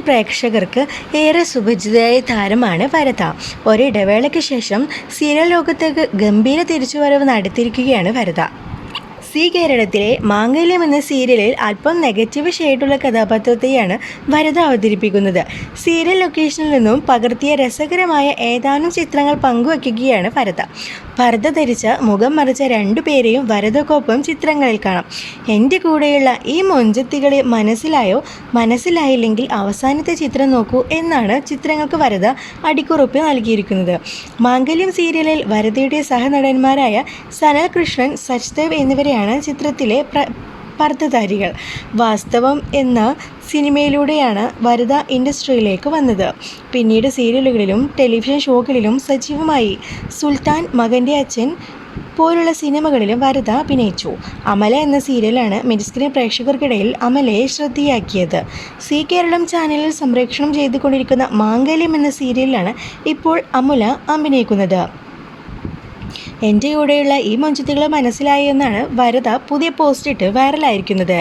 പ്രേക്ഷകർക്ക് ഏറെ സുപരിചിതയായ താരമാണ് വരത ഒരിടവേളയ്ക്ക് ശേഷം സീരിയൽ ലോകത്തേക്ക് ഗംഭീര തിരിച്ചുവരവ് നടത്തിയിരിക്കുകയാണ് വരദ സി കേരളത്തിലെ മാംഗല്യം എന്ന സീരിയലിൽ അല്പം നെഗറ്റീവ് ഷെയ്ഡുള്ള കഥാപാത്രത്തെയാണ് വരദ അവതരിപ്പിക്കുന്നത്. സീരിയൽ ലൊക്കേഷനിൽ നിന്നും പകർത്തിയ രസകരമായ ഏതാനും ചിത്രങ്ങൾ പങ്കുവയ്ക്കുകയാണ് വരദ പർദ്ദ ധരിച്ച മുഖം മറിച്ച രണ്ടുപേരെയും വരദക്കൊപ്പം ചിത്രങ്ങളിൽ കാണാം. എന്റെ കൂടെയുള്ള ഈ മൊഞ്ചത്തികളെ മനസ്സിലായോ? മനസ്സിലായില്ലെങ്കിൽ അവസാനത്തെ ചിത്രം നോക്കൂ എന്നാണ് ചിത്രങ്ങൾക്ക് വരദ അടിക്കുറിപ്പ് നൽകിയിരിക്കുന്നത്. മാംഗല്യം സീരിയലിൽ വരദയുടെ സഹനടന്മാരായ സനൽ കൃഷ്ണൻ സച്ദേവ് എന്നിവരെയാണ് ചിത്രത്തിലെ പ്ര പർദ്ദധാരികൾ. വാസ്തവം എന്ന സിനിമയിലൂടെയാണ് വരദ ഇൻഡസ്ട്രിയിലേക്ക് വന്നത്. പിന്നീട് സീരിയലുകളിലും ടെലിവിഷൻ ഷോകളിലും സജീവമായി. സുൽത്താൻ മകന്റെ അച്ഛൻ പോലുള്ള സിനിമകളിലും വരദ അഭിനയിച്ചു. അമല എന്ന സീരിയലാണ് മിനിസ്ക്രീൻ പ്രേക്ഷകർക്കിടയിൽ അമലയെ ശ്രദ്ധയാക്കിയത്. സി കേരളം ചാനലിൽ സംപ്രേഷണം ചെയ്തുകൊണ്ടിരിക്കുന്ന മാംഗല്യം എന്ന സീരിയലിലാണ് ഇപ്പോൾ അമുല അഭിനയിക്കുന്നത്. എന്റെ കൂടെയുള്ള ഈ മൊഞ്ചത്തികളെ മനസ്സിലായി എന്നാണ് വരദ പുതിയ പോസ്റ്റ് ഇട്ട് വൈറലായിരിക്കുന്നത്